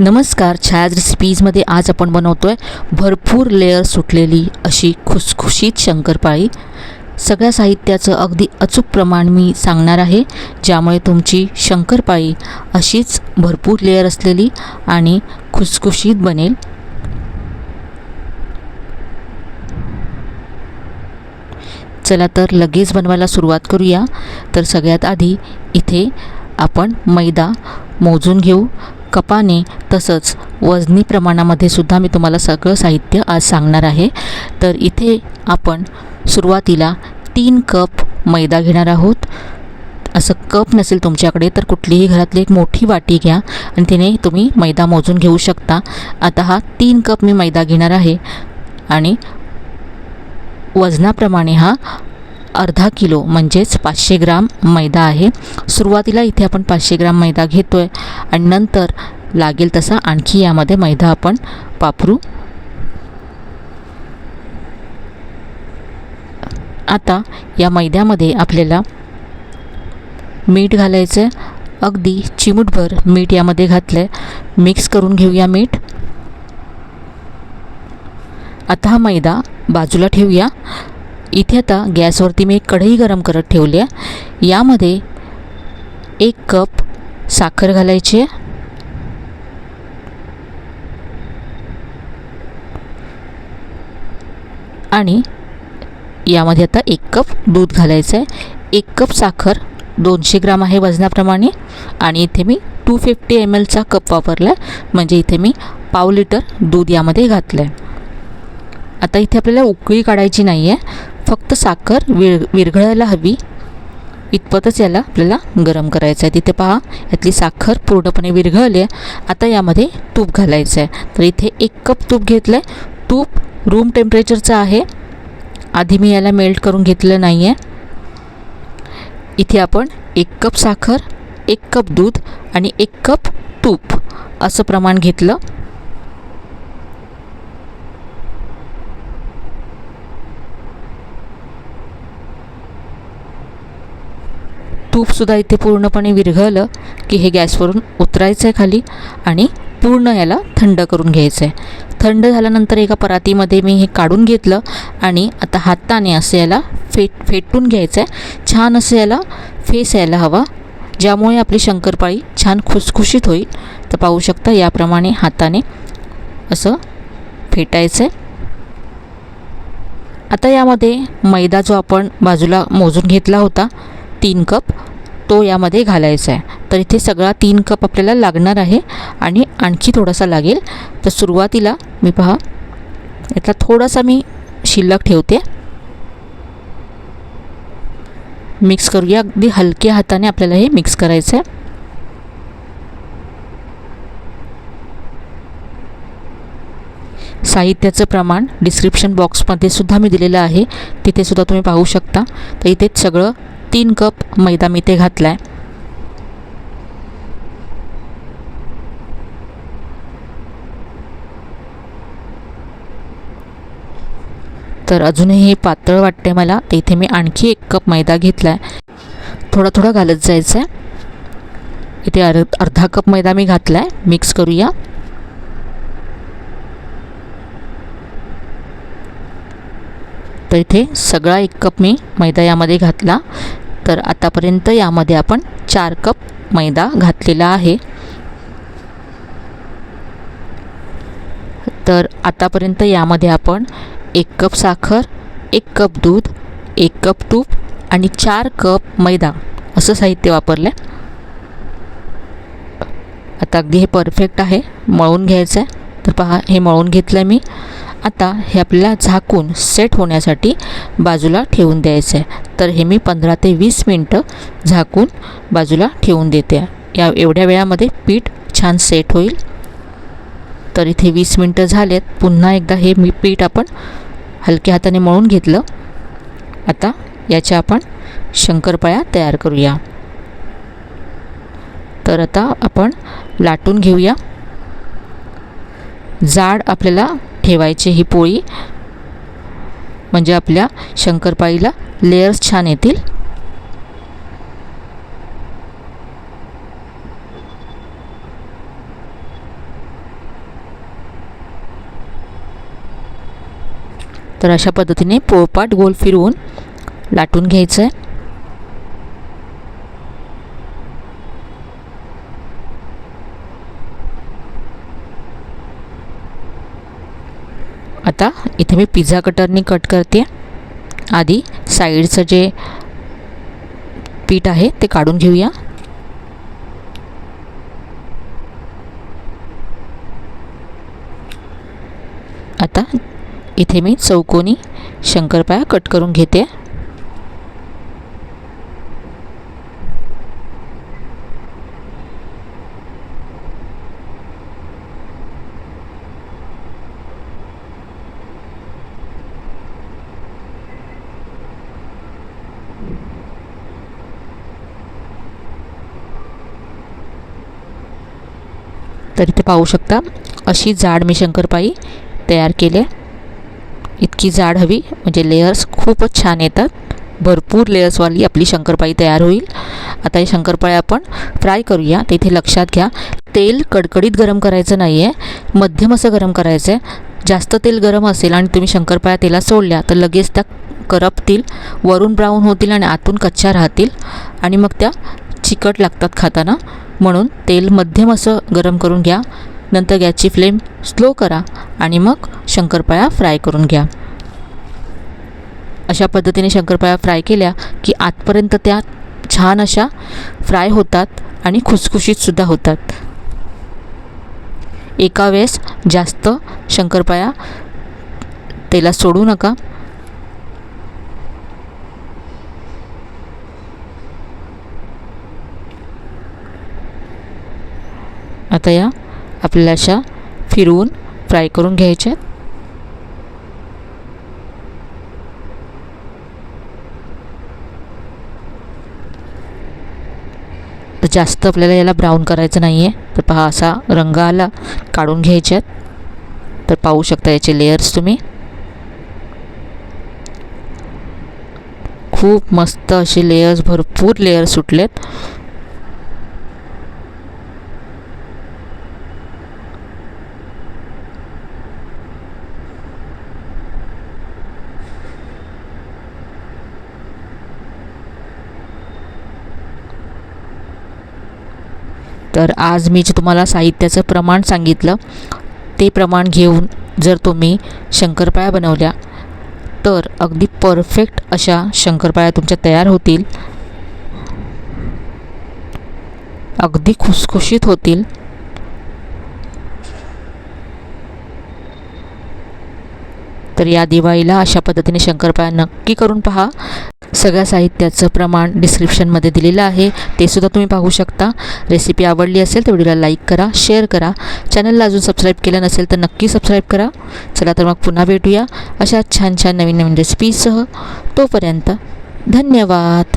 नमस्कार छायाज रेसिपीजमध्ये आज आपण बनवतो आहे भरपूर लेअर सुटलेली अशी खुसखुशीत शंकरपाळी. सगळ्या साहित्याचं अगदी अचूक प्रमाण मी सांगणार आहे ज्यामुळे तुमची शंकरपाळी अशीच भरपूर लेअर असलेली आणि खुसखुशीत बनेल. चला तर लगेच बनवायला सुरुवात करूया. तर सगळ्यात आधी इथे आपण मैदा मोजून घेऊ. कपाने तसंच वजनी प्रमाणामध्ये सुद्धा मी तुम्हाला सगळं साहित्य आज सांगणार आहे. तर इथे आपण सुरुवातीला तीन कप मैदा घेणार आहोत. असं कप नसेल तुमच्याकडे तर कुठलीही घरातली एक मोठी वाटी घ्या आणि तिने तुम्ही मैदा मोजून घेऊ शकता. आता हा तीन कप मी मैदा घेणार आहे. आणि वजनाप्रमाणे हा अर्धा किलो म्हणजेच पाचशे ग्राम मैदा आहे. सुरुवातीला इथे आपण पाचशे ग्राम मैदा घेतो आहे आणि नंतर लागेल तसा आणखी यामध्ये मैदा आपण वापरू. आता या मैद्यामध्ये आपल्याला मीठ घालायचं आहे अगदी चिमूटभर मीठ यामध्ये घातलं आहे मिक्स करून घेऊया मीठ. आता हा मैदा बाजूला ठेवूया. इथे आता गॅसवरती मी एक कढई गरम करत ठेवली आहे. यामध्ये एक कप साखर घालायची आहे. आणि यामध्ये आता एक कप दूध घालायचं आहे. एक कप साखर दोनशे ग्राम आहे वजनाप्रमाणे. आणि इथे मी टू फिफ्टी एम एलचा कप वापरला आहे. म्हणजे इथे मी पाव लिटर दूध यामध्ये घातलं आहे आता इथे आपल्याला उकळी काढायची नाही आहे फक्त साखर विर विरघळायला हवी. इतपतच याला आपल्याला गरम करायचं आहे तिथे पहा यातली साखर पूर्णपणे विरघळली आहे. आता यामध्ये तूप घालायचं आहे तर इथे एक कप तूप घेतलं आहे तूप रूम टेम्परेचरचं आहे. आधी मी याला मेल्ट करून घेतलं नाही आहे इथे आपण एक कप साखर एक कप दूध आणि एक कप तूप असं प्रमाण घेतलं. तूपसुद्धा इथे पूर्णपणे विरघळलं की हे गॅसवरून उतरायचं आहे खाली आणि पूर्ण याला थंड करून घ्यायचं आहे थंड झाल्यानंतर एका परातीमध्ये मी हे काढून घेतलं आणि आता हाताने असं याला फेट फेटून घ्यायचं आहे छान असं याला फेस यायला हवा ज्यामुळे आपली शंकरपाळी छान खुसखुशीत होईल. तर पाहू शकता याप्रमाणे हाताने असं फेटायचं आहे आता यामध्ये मैदा जो आपण बाजूला मोजून घेतला होता तीन कप तो यामध्ये घालायचा आहे. तर इथे सगळा तीन कप आपल्याला लागणार आहे आणि आणखी थोडासा लागेल. तर सुरुवातीला मी पहा यातला थोडासा मी शिल्लक ठेवते. मिक्स करूया. अगदी हलक्या हाताने आपल्याला हे मिक्स करायचं आहे साहित्याचं प्रमाण डिस्क्रिप्शन बॉक्समध्ये सुद्धा मी दिलेलं आहे. तिथे सुद्धा तुम्ही पाहू शकता. तर इथेच सगळं तीन कप मैदा मी ते घातला आहे तर अजूनही हे पातळ वाटते मला तर इथे मी आणखी एक कप मैदा घेतला आहे थोडा थोडा घालत जायचं आहे इथे अर् अर्धा कप मैदा मी घातला आहे मिक्स करूया. तर इथे सगळा एक कप मी मैदा यामध्ये घातला. तर आतापर्यंत यामध्ये आपण चार कप मैदा घातलेला आहे. तर आतापर्यंत यामध्ये आपण एक कप साखर एक कप दूध एक कप तूप आणि चार कप मैदा असं साहित्य वापरलं आहे आता अगदी हे परफेक्ट आहे मळून घ्यायचं आहे तर पहा हे मळून घेतलं आहे मी. आता हे आपल्याला झाकून सेट होण्यासाठी बाजूला ठेवून द्यायचं आहे तर हे मी पंधरा ते वीस मिनटं झाकून बाजूला ठेवून देते. या एवढ्या वेळामध्ये पीठ छान सेट होईल. तर इथे वीस मिनटं झालेत. पुन्हा एकदा हे मी पीठ आपण हलक्या हाताने मळून घेतलं. आता याच्या आपण शंकरपाळ्या तयार करूया. तर आता आपण लाटून घेऊया. जाड आपल्याला ठेवायची ही पोळी. म्हणजे आपल्या शंकरपाळीला लेयर्स छान येतील. तर अशा पद्धतीने पोळपाट गोल फिरवून लाटून घ्यायचं आहे आता इथे मी पिझ्झा कटरनी कट करते. आधी साईडचं जे पीठ आहे ते काढून घेऊया. आता इथे मी चौकोनी शंकरपाया कट करून घेते. तर इथे पाहू शकता. अशी जाड मी शंकरपाई तयार केले इतकी जाड हवी म्हणजे लेयर्स खूपच छान येतात. भरपूर लेयर्सवाली आपली शंकरपाई तयार होईल. आता हे शंकरपाळ्या आपण फ्राय करूया. तिथे लक्षात घ्या तेल कडकडीत गरम करायचं नाही आहे मध्यम असं गरम करायचं आहे जास्त तेल गरम असेल आणि तुम्ही शंकरपाळ्या तेला सोडल्या तर लगेच त्या करपतील वरून ब्राऊन होतील आणि आतून कच्च्या राहतील. आणि मग त्या चिकट लागतात खाताना. म्हणून तेल मध्यम असं गरम करून घ्या. नंतर गॅसची फ्लेम स्लो करा आणि मग शंकरपाळ्या फ्राय करून घ्या. अशा पद्धतीने शंकरपाळ्या फ्राय केल्या की आतपर्यंत त्या छान अशा फ्राय होतात आणि खुसखुशीतसुद्धा होतात. एका वेळेस जास्त शंकरपाळ्या तेलात सोडू नका. आता या. आपल्याला अशा फिरवून फ्राय करून घ्यायच्या आहेत. तर जास्त आपल्याला याला ब्राऊन करायचं नाही आहे तर पहा असा रंग आला काढून घ्यायचे आहेत. तर पाहू शकता याचे लेयर्स तुम्ही. खूप मस्त असे लेयर्स भरपूर लेयर्स सुटलेत. तर आज मी जे तुम्हाला साहित्याचं प्रमाण सांगितलं ते प्रमाण घेऊन जर तुम्ही शंकरपाळ्या बनवल्या तर अगदी परफेक्ट अशा शंकरपाळ्या तुमच्या तयार होतील. अगदी खुसखुशीत होतील. तर या दिवाळीला अशा पद्धतीने शंकरपाळ्या नक्की करून पहा. सगळ्या साहित्याचं प्रमाण डिस्क्रिप्शनमध्ये दिलेलं आहे. ते सुद्धा तुम्ही पाहू शकता. रेसिपी आवडली असेल तर व्हिडिओला लाईक करा शेअर करा. चॅनलला अजून सबस्क्राईब केलं नसेल तर नक्की सबस्क्राईब करा. चला तर मग पुन्हा भेटूया अशा छान छान नवीन नवीन रेसिपीसह तोपर्यंत धन्यवाद.